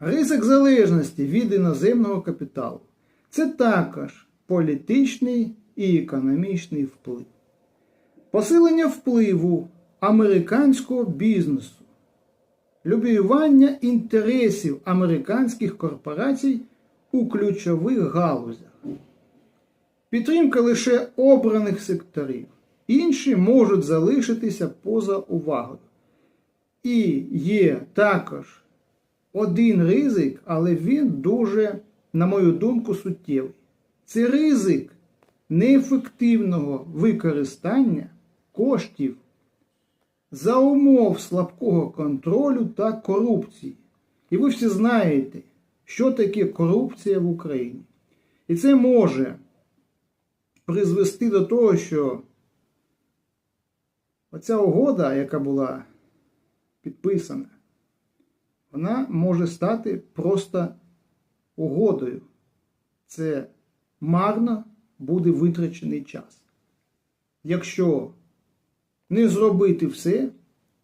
Ризик залежності від іноземного капіталу це також політичний і економічний вплив. Посилення впливу американського бізнесу, любіювання інтересів американських корпорацій у ключових галузях, підтримка лише обраних секторів, інші можуть залишитися поза увагою. І є також один ризик, але він дуже, на мою думку, суттєвий. Це ризик неефективного використання коштів за умов слабкого контролю та корупції. І ви всі знаєте, що таке корупція в Україні. І це може призвести до того, що оця угода, яка була підписана, вона може стати просто угодою. Це марно буде витрачений час. Якщо не зробити все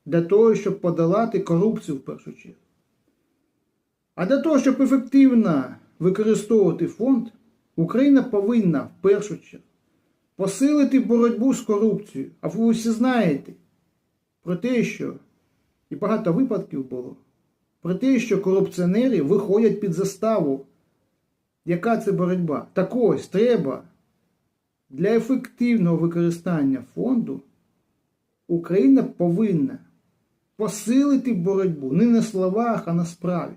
для того, щоб подолати корупцію в першу чергу. А для того, щоб ефективно використовувати фонд, Україна повинна в першу чергу посилити боротьбу з корупцією. А ви всі знаєте про те, що і багато випадків було, про те, що корупціонери виходять під заставу. Яка це боротьба? Так ось треба для ефективного використання фонду Україна повинна посилити боротьбу не на словах, а на справі.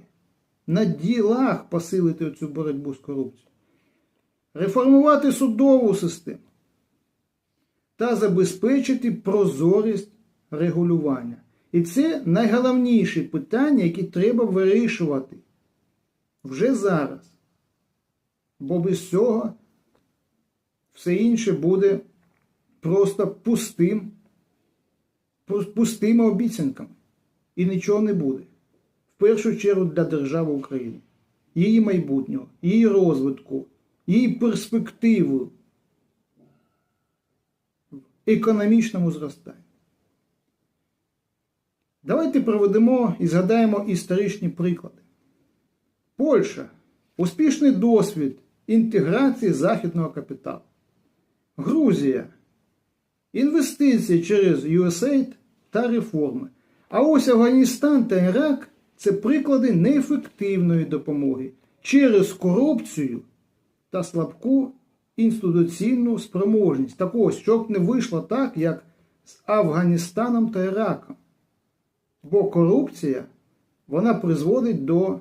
На ділах посилити цю боротьбу з корупцією. Реформувати судову систему та забезпечити прозорість регулювання. І це найголовніші питання, які треба вирішувати вже зараз. Бо без цього все інше буде просто пустим, пустими обіцянками. І нічого не буде. В першу чергу для держави України, її майбутнього, її розвитку, її перспективи в економічному зростанні. Давайте проведемо і згадаємо історичні приклади. Польща успішний досвід інтеграції західного капіталу. Грузія інвестиції через USAID та реформи. А ось Афганістан та Ірак це приклади неефективної допомоги через корупцію та слабку інституційну спроможність. Так ось, щоб не вийшло так, як з Афганістаном та Іраком. Бо корупція вона призводить до